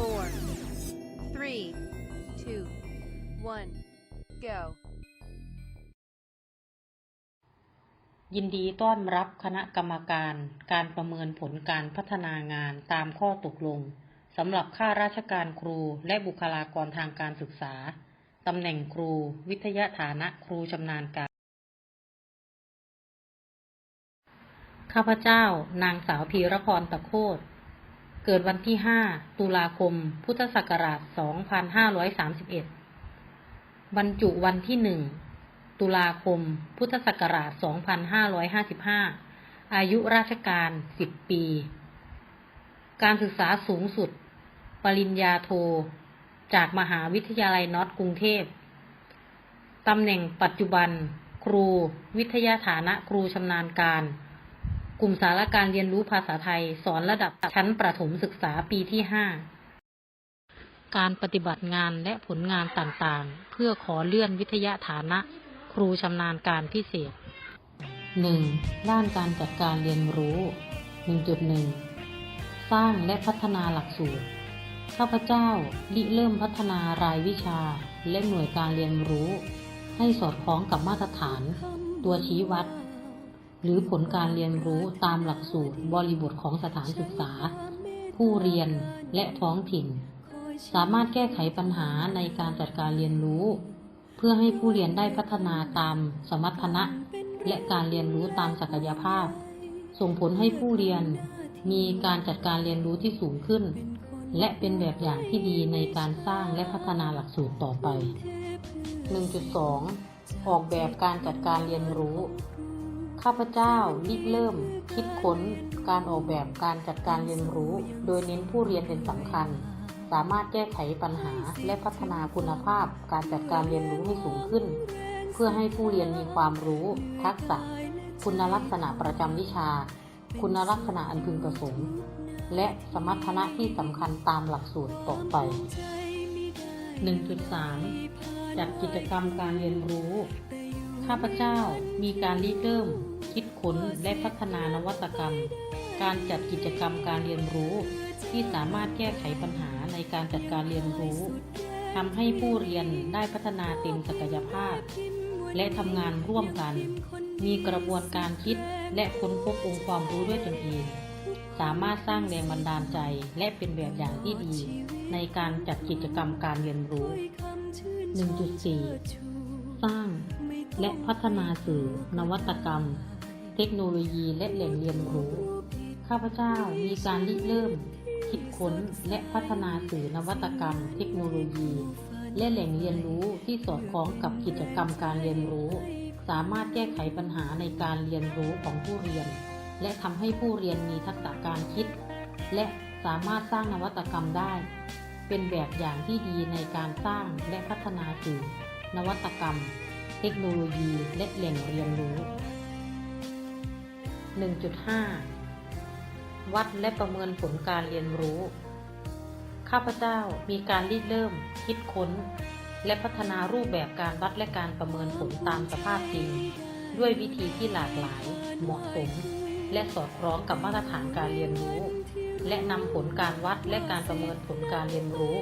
four, three, two, one, go. ยินดีต้อนรับคณะกรรมการการประเมินผลการพัฒนางานตามข้อตกลงสำหรับข้าราชการครูและบุคลากรทางการศึกษา ตำแหน่งครู วิทยาฐานะครูชำนาญการ ข้าพเจ้า นางสาวพีรพรตะโคต เกิดวันที่ 5 ตุลาคม พุทธศักราช 2531 บรรจุวันที่ 1 ตุลาคม พุทธศักราช 2555 อายุราชการ 10 ปี การศึกษาสูงสุด ปริญญาโท จากมหาวิทยาลัยน็อตกรุงเทพ ตำแหน่งปัจจุบัน ครู วิทยาฐานะครูชำนาญการ กลุ่มสาระการเรียนรู้ภาษาไทย สอนระดับชั้นประถมศึกษาปีที่5การปฏิบัติงานและผลงานต่างๆ เพื่อขอเลื่อนวิทยาฐานะ ครูชำนาญการพิเศษ 1. ด้านการจัดการเรียนรู้ 1.1 สร้างและพัฒนาหลักสูตร ข้าพเจ้าริเริ่มพัฒนารายวิชา และหน่วยการเรียนรู้ ให้สอดคล้องกับมาตรฐาน ตัวชี้วัด หรือผลการเรียนรู้ตามหลักสูตรบริบทของสถานศึกษา ผู้เรียนและท้องถิ่น สามารถแก้ไขปัญหาในการจัดการเรียนรู้ เพื่อให้ผู้เรียนได้พัฒนาตามสมรรถนะ และการเรียนรู้ตามศักยภาพ ส่งผลให้ผู้เรียนมีการจัดการเรียนรู้ที่สูงขึ้น และเป็นแบบอย่างที่ดีในการสร้างและพัฒนาหลักสูตรต่อไป 1.2 ออกแบบการจัดการเรียนรู้ ข้าพเจ้าริเริ่ม คิดค้นการออกแบบการจัดการเรียนรู้ โดยเน้นผู้เรียนเป็นสำคัญ สามารถแก้ไขปัญหาและพัฒนาคุณภาพ การจัดการเรียนรู้ให้สูงขึ้น เพื่อให้ผู้เรียนมีความรู้ ทักษะ คุณลักษณะประจำวิชา คุณลักษณะอันพึงประสงค์ และสมรรถนะที่สำคัญตามหลักสูตรต่อไป 1.3 จัดกิจกรรมการเรียนรู้ ข้าพเจ้ามีการริเริ่ม คิดค้นและพัฒนานวัตกรรม การจัดกิจกรรมการเรียนรู้ ที่สามารถแก้ไขปัญหาในการจัดการเรียนรู้ทำให้ผู้เรียนได้พัฒนาเต็มศักยภาพ และทำงานร่วมกัน มีกระบวนการคิดและค้นพบองค์ความรู้ด้วยตนเอง สามารถสร้างแรงบันดาลใจและเป็นแบบอย่างที่ดี ในการจัดกิจกรรมการเรียนรู้ 1.4 สร้าง และพัฒนาสื่อ นวัตกรรม เทคโนโลยีและแหล่งเรียนรู้ ข้าพเจ้ามีการริเริ่ม คิดค้นและพัฒนาสื่อนวัตกรรม เทคโนโลยี และแหล่งเรียนรู้ที่สอดคล้องกับกิจกรรมการเรียนรู้ สามารถแก้ไขปัญหาในการเรียนรู้ของผู้เรียน และทำให้ผู้เรียนมีทักษะการคิด และสามารถสร้างนวัตกรรมได้ เป็นแบบอย่างที่ดีในการสร้างและพัฒนาสื่อนวัตกรรม เทคโนโลยีและแหล่งเรียนรู้ 1.5 วัดและประเมินผลการเรียนรู้ ข้าพเจ้ามีการริเริ่ม คิดค้น และพัฒนารูปแบบการวัดและการประเมินผลตามสภาพจริง ด้วยวิธีที่หลากหลาย เหมาะสม และสอดคล้องกับมาตรฐานการเรียนรู้ และนำผลการวัดและการประเมินผลการเรียนรู้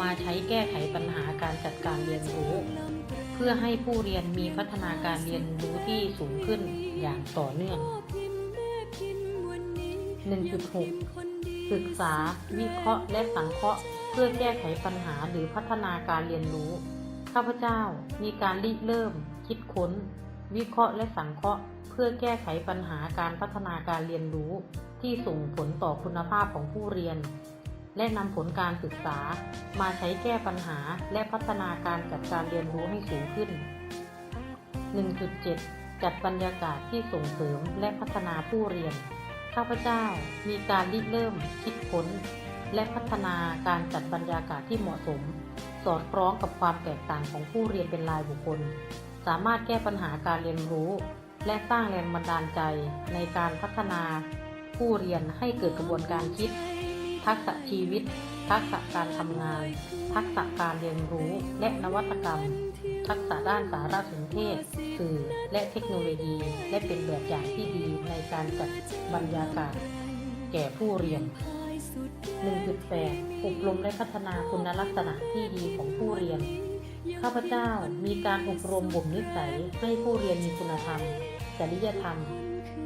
มาใช้แก้ไขปัญหาการจัดการเรียนรู้ เพื่อให้ผู้เรียนมีพัฒนาการเรียนรู้ที่สูงขึ้นอย่างต่อเนื่อง 1.6 ศึกษา วิเคราะห์ และสังเคราะห์ เพื่อแก้ไขปัญหาหรือพัฒนาการเรียนรู้ ข้าพเจ้ามีการริเริ่ม คิดค้น วิเคราะห์และสังเคราะห์ เพื่อแก้ไขปัญหาการพัฒนาการเรียนรู้ ที่ส่งผลต่อคุณภาพของผู้เรียน และนำผลการศึกษา มาใช้แก้ปัญหาและพัฒนาการจัดการเรียนรู้ให้สูงขึ้น 1.7 จัดบรรยากาศที่ส่งเสริมและพัฒนาผู้เรียน ข้าพเจ้ามีการริเริ่ม คิดค้น และพัฒนาการจัดบรรยากาศที่เหมาะสม สอดคล้องกับความแตกต่างของผู้เรียนเป็นรายบุคคล สามารถแก้ปัญหาการเรียนรู้ และสร้างแรงบันดาลใจในการพัฒนาผู้เรียนให้เกิดกระบวนการคิด ทักษะชีวิต ทักษะการทำงาน ทักษะการเรียนรู้ และนวัตกรรม ทักษะด้านสารสนเทศ สื่อ และเทคโนโลยี และเป็นแบบอย่างที่ดีในการจัดบรรยากาศ แก่ผู้เรียน 1.8 อบรมและพัฒนาคุณลักษณะที่ดีของผู้เรียน ข้าพเจ้ามีการอบรมบ่มนิสัยให้ผู้เรียนมีคุณธรรม จริยธรรม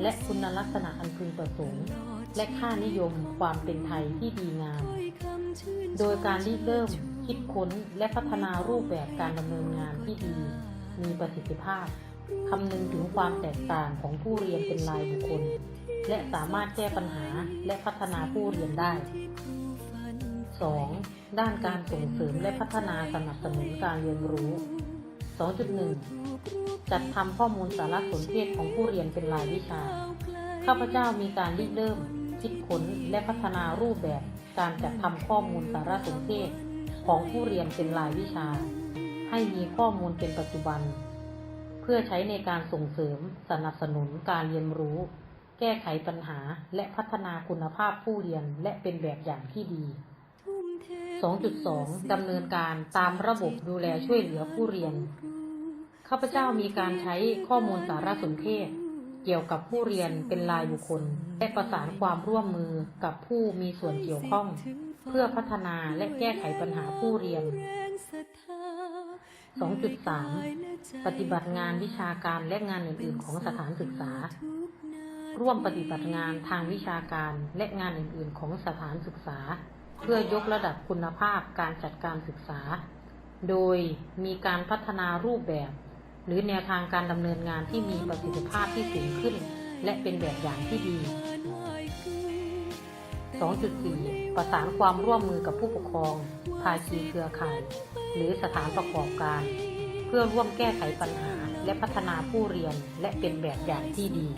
และคุณลักษณะอันพึงประสงค์ และค่านิยมความเป็นไทยที่ดีงาม โดยการริเริ่มคิดค้นและพัฒนารูปแบบการดำเนินงานที่ดี มีประสิทธิภาพคำนึงถึงความแตกต่างของผู้เรียนเป็นรายบุคคล และสามารถแก้ปัญหาและพัฒนาผู้เรียนได้ 2. ด้านการส่งเสริมและพัฒนาสนับสนุนการเรียนรู้ 2.1 จัดทำข้อมูลสารสนเทศของผู้เรียนเป็นรายวิชา ข้าพเจ้ามีการริเริ่ม คิดค้นและพัฒนารูปแบบการจัดทำข้อมูลสารสนเทศของผู้เรียนเป็นรายวิชา ให้มีข้อมูลเป็นปัจจุบัน เพื่อใช้ในการส่งเสริมสนับสนุนการเรียนรู้ แก้ไขปัญหาและพัฒนาคุณภาพผู้เรียนและเป็นแบบอย่างที่ดี 2.2 ดำเนินการตามระบบดูแลช่วยเหลือผู้เรียน ข้าพเจ้ามีการใช้ข้อมูลสารสนเทศ เกี่ยวกับผู้เรียนเป็นรายบุคคลและประสานความร่วมมือกับผู้มีส่วนเกี่ยวข้อง เพื่อพัฒนาและแก้ไขปัญหาผู้เรียน 2.3 ปฏิบัติงานวิชาการและงานอื่น ๆ ของสถานศึกษา ร่วมปฏิบัติงานทางวิชาการและงานอื่น ๆ ของสถานศึกษา เพื่อยกระดับคุณภาพการจัดการศึกษา โดยมีการพัฒนารูปแบบ หรือแนวทางการดำเนินงานที่มีประสิทธิภาพที่สูงขึ้น และเป็นแบบอย่างที่ดี 2.4 ประสานความร่วมมือกับผู้ปกครอง ภาคีเครือข่าย หรือสถานประกอบการ เพื่อร่วมแก้ไขปัญหา และพัฒนาผู้เรียนและเป็นแบบอย่างที่ดี 3.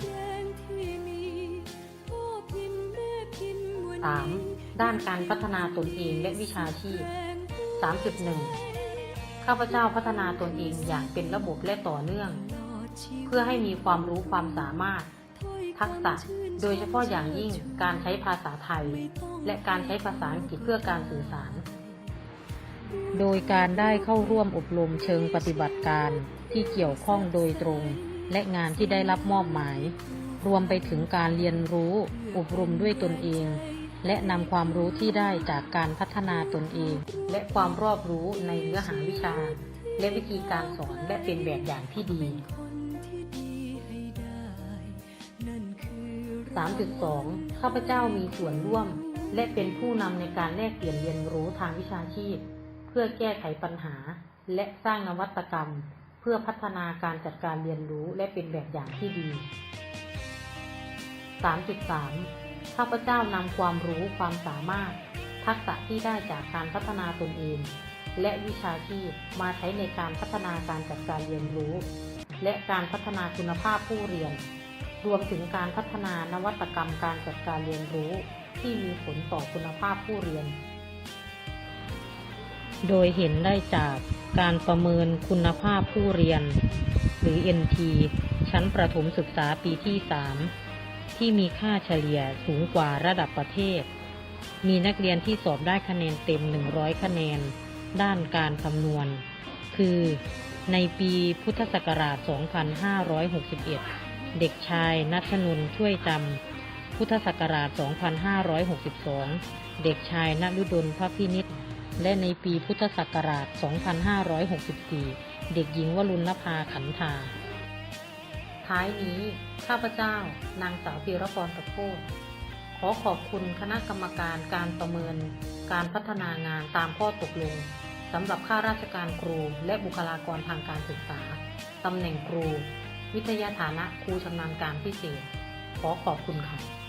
ด้านการพัฒนาตนเองและวิชาชีพ 3.1 ข้าพเจ้าพัฒนาตนเองอย่างเป็นระบบและต่อเนื่อง เพื่อให้มีความรู้ความสามารถ ทักษะ โดยเฉพาะอย่างยิ่งการใช้ภาษาไทย และการใช้ภาษาอังกฤษเพื่อการสื่อสาร โดยการได้เข้าร่วมอบรมเชิงปฏิบัติการที่เกี่ยวข้องโดยตรง และงานที่ได้รับมอบหมาย รวมไปถึงการเรียนรู้ อบรมด้วยตนเอง และนำความรู้ที่ได้จากการพัฒนาตนเอง และความรอบรู้ในเนื้อหาวิชา และวิธีการสอนและเป็นแบบอย่างที่ดี 3.2 ข้าพเจ้ามีส่วนร่วม และเป็นผู้นำในการแลกเปลี่ยนเรียนรู้ทางวิชาชีพ เพื่อแก้ไขปัญหา และสร้างนวัตกรรม เพื่อพัฒนาการจัดการเรียนรู้และเป็นแบบอย่างที่ดี 3.3 ข้าพเจ้านำความรู้ความสามารถ ทักษะที่ได้จากการพัฒนาตนเอง และวิชาชีพมาใช้ในการพัฒนาการจัดการเรียนรู้ และการพัฒนาคุณภาพผู้เรียน รวมถึงการพัฒนานวัตกรรมการจัดการเรียนรู้ ที่มีผลต่อคุณภาพผู้เรียน โดยเห็นได้จากการประเมินคุณภาพผู้เรียน หรือ NT ชั้นประถมศึกษาปีที่ 3 ที่มีค่าเฉลี่ยสูงกว่าระดับประเทศ มีนักเรียนที่สอบได้คะแนนเต็ม 100 คะแนน ด้านการคำนวณ คือ ในปีพุทธศักราช 2561 เด็กชายนัชนนท์ช่วยจำ พุทธศักราช 2562 เด็กชายนฤดลพระพินิษและในปีพุทธศักราช 2564 เด็กหญิงวรุณภาขันธา ท้ายนี้ ข้าพเจ้า นางสาวพีรพรตะโคตขอขอบคุณคณะกรรมการการประเมิน การพัฒนางานตามข้อตกลงสำหรับข้าราชการครูและบุคลากรทางการศึกษาตำแหน่งครู วิทยาฐานะครูชำนาญการพิเศษ ขอขอบคุณค่ะ